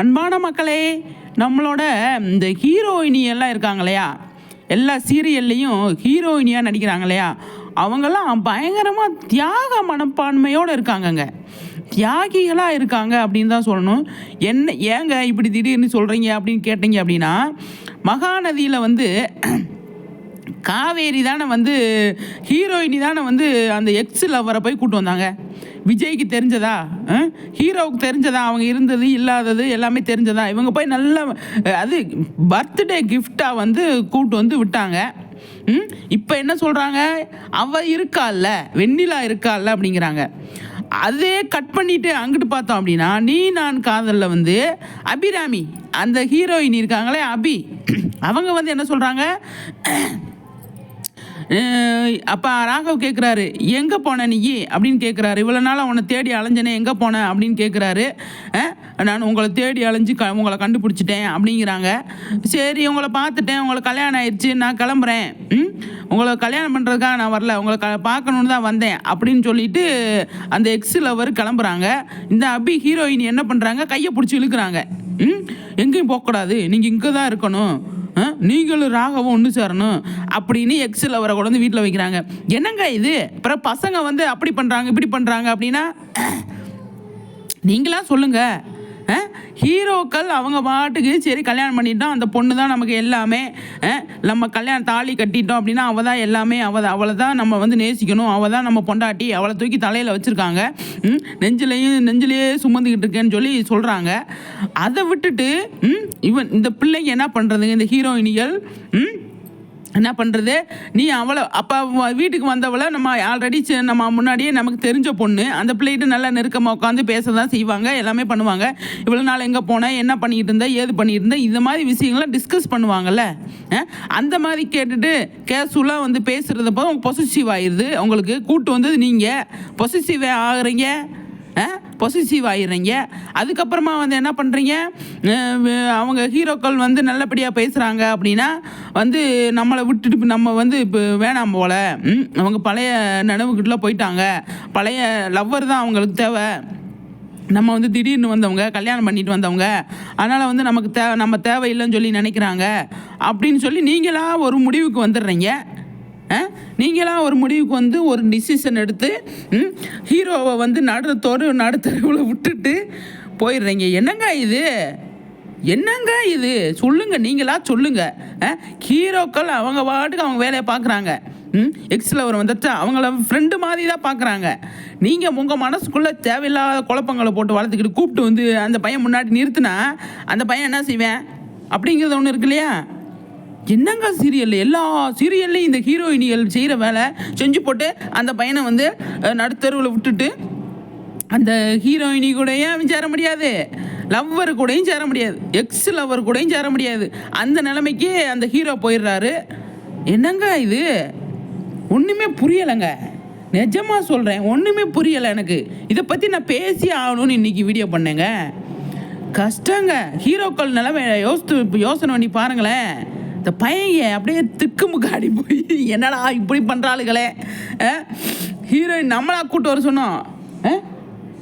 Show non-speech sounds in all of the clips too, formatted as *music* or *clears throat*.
அன்பான மக்களே நம்மளோட இந்த ஹீரோயினி எல்லாம் இருக்காங்க இல்லையா எல்லா சீரியல்லையும் ஹீரோயினியாக நடிக்கிறாங்க இல்லையா அவங்கெல்லாம் பயங்கரமாக தியாக மனப்பான்மையோடு இருக்காங்கங்க. தியாகிகளாக இருக்காங்க அப்படின்னு தான் சொல்லணும். என்ன ஏங்க இப்படி திடீர்னு சொல்கிறீங்க அப்படின்னு கேட்டீங்க அப்படின்னா மகாநதியில் வந்து காவேரி தானே வந்து ஹீரோயினி தானே வந்து அந்த எக்ஸ் லவ்வரை போய் கூட்டு வந்தாங்க. விஜய்க்கு தெரிஞ்சதா? ஹீரோவுக்கு தெரிஞ்சதா? அவங்க இருந்தது இல்லாதது எல்லாமே தெரிஞ்சதா? இவங்க போய் நல்ல அது பர்த்டே கிஃப்டாக வந்து கூட்டு வந்து விட்டாங்க. இப்போ என்ன சொல்கிறாங்க அவ இருக்கால்ல வெண்ணிலா இருக்கால்ல அப்படிங்கிறாங்க. அதே கட் பண்ணிட்டு அங்கிட்டு பார்த்தோம் அப்படின்னா நீ நான் காதலில் வந்து அபிராமி அந்த ஹீரோயின் இருக்காங்களே அபி. *clears throat* அவங்க வந்து என்ன சொல்கிறாங்க அப்போ ராகவ் கேட்குறாரு எங்கே போன நீ? அப்படின்னு கேட்குறாரு இவ்வளோ நாளாக உன்னை தேடி அலைஞ்சனே எங்கே போன? அப்படின்னு கேட்குறாரு நான் உங்களை தேடி அலைஞ்சு க உங்களை கண்டுபிடிச்சிட்டேன் அப்படிங்கிறாங்க. சரி உங்களை பார்த்துட்டேன். உங்களை கல்யாணம் ஆயிடுச்சு நான் கிளம்புறேன். ம் உங்களை கல்யாணம் பண்ணுறதுக்காக நான் வரல. உங்களை க பார்க்கணுன்னு தான் வந்தேன் அப்படின்னு சொல்லிட்டு அந்த எக்ஸ் லவர் கிளம்புறாங்க. இந்த அபி ஹீரோயின் என்ன பண்ணுறாங்க கையை பிடிச்சி இழுக்கிறாங்க. ம் எங்கேயும் போகக்கூடாது. நீங்கள் இங்கே தான் இருக்கணும். நீங்களும் ராகவும் ஒன்று சேரணும் அப்படின்னு எக்ஸில் அவரை கொண்டு வந்து வீட்டில் வைக்கிறாங்க. என்னங்க இது? அப்புறம் பசங்க வந்து அப்படி பண்ணுறாங்க இப்படி பண்ணுறாங்க அப்படின்னா நீங்களாம் சொல்லுங்கள் ஹீரோக்கள் அவங்க பாட்டுக்கு சரி கல்யாணம் பண்ணிட்டோம் அந்த பொண்ணு தான் நமக்கு எல்லாமே நம்ம கல்யாணம் தாலி கட்டிட்டோம் அப்படின்னா அவள் தான் எல்லாமே அவள் அவளை தான் நம்ம வந்து நேசிக்கணும் அவள் தான் நம்ம பொண்டாட்டி அவளை தூக்கி தலையில் வச்சுருக்காங்க. ம், நெஞ்சிலையும் நெஞ்சிலேயே சுமந்துக்கிட்டு இருக்கேன்னு சொல்லி சொல்கிறாங்க அதை விட்டுட்டு இவன் இந்த பிள்ளைங்க என்ன பண்ணுறதுங்க இந்த ஹீரோயினிகள் ம்? என்ன பண்ணுறது நீ அவளை அப்போ வீட்டுக்கு வந்தவளை நம்ம ஆல்ரெடி நம்ம முன்னாடியே நமக்கு தெரிஞ்ச பொண்ணு அந்த பிள்ளைகிட்ட நல்லா நெருக்கமாக உட்காந்து பேச தான் செய்வாங்க எல்லாமே பண்ணுவாங்க. இவ்வளோ நாள் எங்கே போனேன் என்ன பண்ணிக்கிட்டு இருந்தேன் ஏது பண்ணிகிட்டு இருந்த இந்த மாதிரி விஷயங்கள்லாம் டிஸ்கஸ் பண்ணுவாங்கல்ல அந்த மாதிரி கேட்டுட்டு கேஷுவலாக வந்து பேசுகிறத போது பொசிசிவ் ஆயிடுது. உங்களுக்கு கூட்டு வந்தது நீங்கள் பொசிசிவ் ஆகுறீங்க பொசிசிவ் ஆயிடுறீங்க. அதுக்கப்புறமா வந்து என்ன பண்ணுறீங்க அவங்க ஹீரோக்கள் வந்து நல்லபடியாக பேசுகிறாங்க அப்படின்னா வந்து நம்மளை விட்டுட்டு நம்ம வந்து இப்போ வேணாம் போல். அவங்க பழைய நினைவுக்கிட்டலாம் போயிட்டாங்க. பழைய லவ்வர் தான் அவங்களுக்கு தேவை. நம்ம வந்து திடீர்னு வந்தவங்க கல்யாணம் பண்ணிட்டு வந்தவங்க அதனால் வந்து நமக்கு தேவை நம்ம தேவையில்லைன்னு சொல்லி நினைக்கிறாங்க. அப்படின்னு சொல்லி நீங்களாக ஒரு முடிவுக்கு வந்துடுறீங்க. நீங்களாம் ஒரு முடிவுக்கு வந்து ஒரு டிசிஷன் எடுத்து ஹீரோவை வந்து நடுத்தோடு நடுத்தருவில் விட்டுட்டு போயிடுறீங்க. என்னங்க இது? என்னங்க இது? சொல்லுங்க நீங்களா சொல்லுங்க. ஹீரோக்கள் அவங்க பாட்டுக்கு அவங்க வேலையை பார்க்குறாங்க. ம் எக்ஸில் ஒரு வந்துட்டா அவங்கள ஃப்ரெண்டு மாதிரி தான் பார்க்குறாங்க. நீங்கள் உங்கள் மனசுக்குள்ளே தேவையில்லாத குழப்பங்களை போட்டு வளர்த்துக்கிட்டு கூப்பிட்டு வந்து அந்த பையன் முன்னாடி நிறுத்தினா அந்த பையன் என்ன செய்வேன்? அப்படிங்கிறது ஒன்று இருக்கு இல்லையா? என்னங்க சீரியல்? எல்லா சீரியல்லையும் இந்த ஹீரோயினிகள் செய்கிற வேலை செஞ்சு போட்டு அந்த பையனை வந்து நடுத்தருவில் நடுத்தெருவில் விட்டுட்டு அந்த ஹீரோயினி கூடயும் சேர முடியாது. லவ்வர் கூடயும் சேர முடியாது. எக்ஸ் லவ்வர் கூடயும் சேர முடியாது. அந்த நிலைமைக்கு அந்த ஹீரோ போயிடுறாரு. என்னங்க இது? ஒன்றுமே புரியலைங்க. நிஜமாக சொல்கிறேன் ஒன்றுமே புரியலை எனக்கு. இதை பற்றி நான் பேசி ஆகணும்னு இன்றைக்கி வீடியோ பண்ணேங்க. கஷ்டங்க. ஹீரோக்கள் நிலைமை யோசித்து இப்போ யோசனை பண்ணி பாருங்களேன். இந்த பையன் அப்படியே திக்குமுக்காடி போய் என்னடா இப்படி பண்ணுறாளுகளே ஹீரோயின் நம்மளா கூட்டு வர சொன்னோம். ஆ?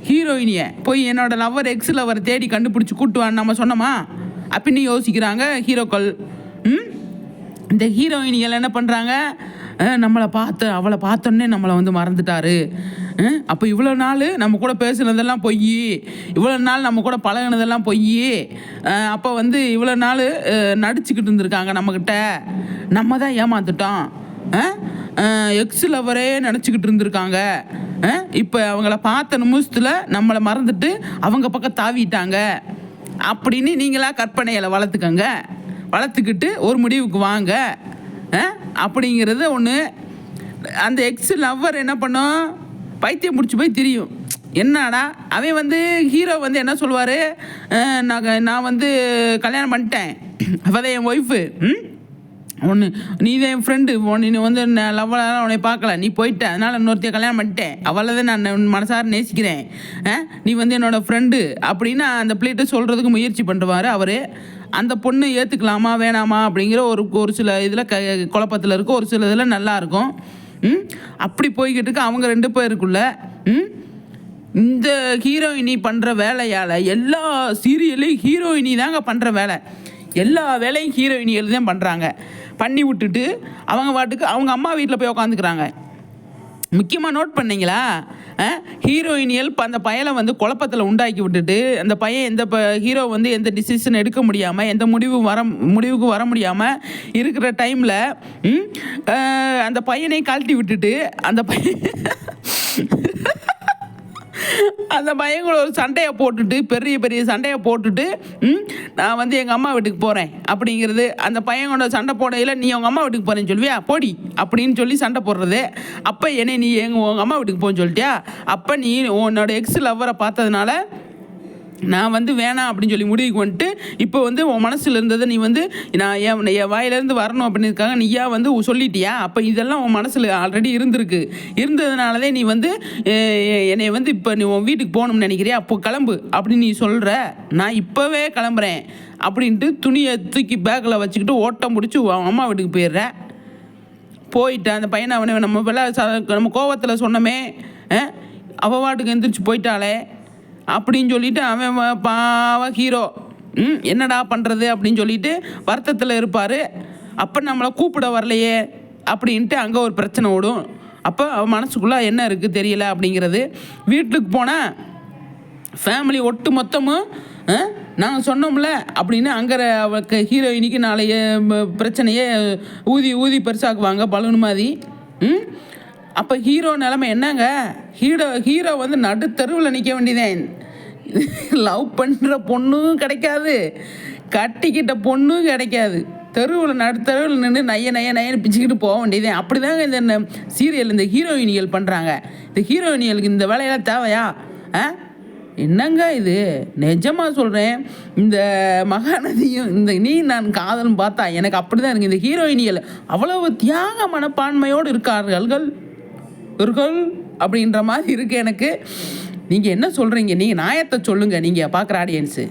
ஹீரோயினியை போய் என்னோட லவர் எக்ஸ் லவர் தேடி கண்டுபிடிச்சி கூட்டுவான்னு நம்ம சொன்னோமா? அப்படின்னு யோசிக்கிறாங்க ஹீரோக்கள். ம்? இந்த ஹீரோயினிகள் என்ன பண்ணுறாங்க நம்மளை பார்த்து அவளை பார்த்தோன்னே நம்மளை வந்து மறந்துட்டாரு. அப்போ இவ்வளோ நாள் நம்ம கூட பேசுனதெல்லாம் பொய் இவ்வளோ நாள் நம்ம கூட பழகுனதெல்லாம் பொய் அப்போ வந்து இவ்வளோ நாள் நடிச்சுக்கிட்டு இருந்திருக்காங்க நம்மக்கிட்ட நம்ம தான் ஏமாந்துட்டோம். எக்ஸ் லவரே நினச்சிக்கிட்டு இருந்திருக்காங்க. இப்போ அவங்கள பார்த்த நிமிஷத்தில் நம்மளை மறந்துட்டு அவங்க பக்கம் தாவிட்டாங்க. அப்படின்னு நீங்களா கற்பனைகளை வளர்த்துக்கங்க. வளர்த்துக்கிட்டு ஒரு முடிவுக்கு வாங்க. அப்படிங்கிறது ஒன்று அந்த எக்ஸ் லவ்வர் என்ன பண்ணும்? பைத்தியம் பிடிச்சி போய் தெரியும். என்னடா? அவன் வந்து ஹீரோ வந்து என்ன சொல்லுவார்? நான் நான் வந்து கல்யாணம் பண்ணிட்டேன். அவதான் என் ஒய்ஃபு ம்? ஒன்று நீ தான் என் ஃப்ரெண்டு நீ வந்து லவ்வலாக உன்னை பார்க்கல. நீ போயிட்ட. அதனால் இன்னொருத்தைய கல்யாணம் பண்ணிட்டேன். அவளை தான் நான் மனசார நேசிக்கிறேன். ஆ? நீ வந்து என்னோட ஃப்ரெண்டு அப்படின்னு அந்த பிள்ளைகிட்ட சொல்கிறதுக்கு முயற்சி பண்ணுவார் அவர். அந்த பொண்ணு ஏற்றுக்கலாமா வேணாமா அப்படிங்கிற ஒரு ஒரு சில இதில் க குழப்பத்தில் இருக்கும் ஒரு சில இதில் நல்லாயிருக்கும் ம்? அப்படி போய்கிட்டு இருக்கு அவங்க ரெண்டு பேருக்குள்ள ம்? இந்த ஹீரோயினி பண்ணுற வேலையால் எல்லா சீரியலையும் ஹீரோயினி தாங்க பண்ணுற வேலை. எல்லா வேலையும் ஹீரோயினிகள் தான் பண்ணுறாங்க பண்ணி விட்டுட்டு அவங்க பாட்டுக்கு அவங்க அம்மா வீட்டில் போய் உக்காந்துக்கிறாங்க. முக்கியமாக நோட் பண்ணிங்களா? ஹீரோயினியல் இப்போ அந்த பயலை வந்து குழப்பத்தில் உண்டாக்கி விட்டுட்டு அந்த பையன் எந்த ப ஹீரோ வந்து எந்த டிசிஷன் எடுக்க முடியாமல் எந்த முடிவு வர முடிவுக்கு வர முடியாமல் இருக்கிற டைமில் அந்த பையனை கழட்டி விட்டுட்டு அந்த பையன் *laughs* அந்த பையன் கூட ஒரு சண்டையை போட்டுட்டு பெரிய பெரிய சண்டையை போட்டுட்டு நான் வந்து எங்கள் அம்மா வீட்டுக்கு போகிறேன் அப்படிங்கிறது அந்த பையனோட சண்டை போடையில் நீ உங்கள் அம்மா வீட்டுக்கு போகிறேன்னு சொல்லுவியா? போடி அப்படின்னு சொல்லி சண்டை போடுறது. அப்போ என்னை நீ எங்கள் உங்கள் அம்மா வீட்டுக்கு போன்னு சொல்லிட்டியா? அப்போ நீ உன்னோட எக்ஸ் லவ்வரை பார்த்ததுனால நான் வந்து வேணாம் அப்படின்னு சொல்லி முடிவுக்கு வந்துட்டு இப்போ வந்து உன் மனசில் இருந்ததை நீ வந்து நான் என் என் வாயிலேருந்து வரணும் அப்படின்றதுக்காக நீயா வந்து சொல்லிட்டியா? அப்போ இதெல்லாம் உன் மனசில் ஆல்ரெடி இருந்திருக்கு. இருந்ததுனாலதே நீ வந்து என்னை வந்து இப்போ நீ உன் வீட்டுக்கு போகணும்னு நினைக்கிறியா? அப்போ கிளம்பு அப்படின்னு நீ சொல்கிற நான் இப்போவே கிளம்புறேன் அப்படின்ட்டு துணியை தூக்கி பேக்கில் வச்சுக்கிட்டு ஓட்டம் முடிச்சு அவன் அம்மா வீட்டுக்கு போயிடுற. போயிட்டு அந்த பையனை அவனை நம்ம விளா நம்ம கோவத்தில் சொன்னோமே அஹ், அவ வாட்டுக்கு எந்திரிச்சு போயிட்டாளே. அப்படின்னு சொல்லிட்டு அவன் பாவ ஹீரோ ம் என்னடா பண்ணுறது அப்படின்னு சொல்லிட்டு வருத்தத்தில் இருப்பார். அப்போ நம்மளை கூப்பிட வரலையே அப்படின்ட்டு அங்கே ஒரு பிரச்சனை ஓடும். அப்போ அவன் மனசுக்குள்ளே என்ன இருக்குது தெரியல அப்படிங்கிறது. வீட்டுக்கு போனால் ஃபேமிலி ஒட்டு மொத்தமும் நாங்கள் சொன்னோம்ல அப்படின்னு அங்கே அவளுக்கு ஹீரோயினிக்கு நாளைய பிரச்சனையே ஊதி ஊதி பெருசாக்குவாங்க பலூன் மாதிரி. ம் அப்போ ஹீரோ நிலமை என்னங்க? ஹீரோ ஹீரோ வந்து நடுத்தருவில் நிற்க வேண்டியதேன் லவ் பண்ணுற பொண்ணும் கிடைக்காது. கட்டிக்கிட்ட பொண்ணும் கிடைக்காது. தெருவில் நடுத்தருவில் நின்று நைய நைய நையன்னு பிச்சுக்கிட்டு போக வேண்டியதே. அப்படி தாங்க இந்த சீரியல் இந்த ஹீரோயினிகள் பண்ணுறாங்க இந்த ஹீரோயினிகளுக்கு இந்த வேலையெல்லாம் தேவையா? ஆ? என்னங்க இது? நிஜமாக சொல்கிறேன் இந்த மகாநதியும் இந்த நீ நான் காதலும் பார்த்தா எனக்கு அப்படி தான் இருக்குது இந்த ஹீரோயினிகள் அவ்வளவு தியாக மனப்பான்மையோடு இருக்கார்கள் இர்கள் அப்படின்ற மாதிரி இருக்கு எனக்கு. நீங்கள் என்ன சொல்கிறீங்க நீங்கள் நியாயத்தை சொல்லுங்கள் நீங்கள் பார்க்குற ஆடியன்ஸு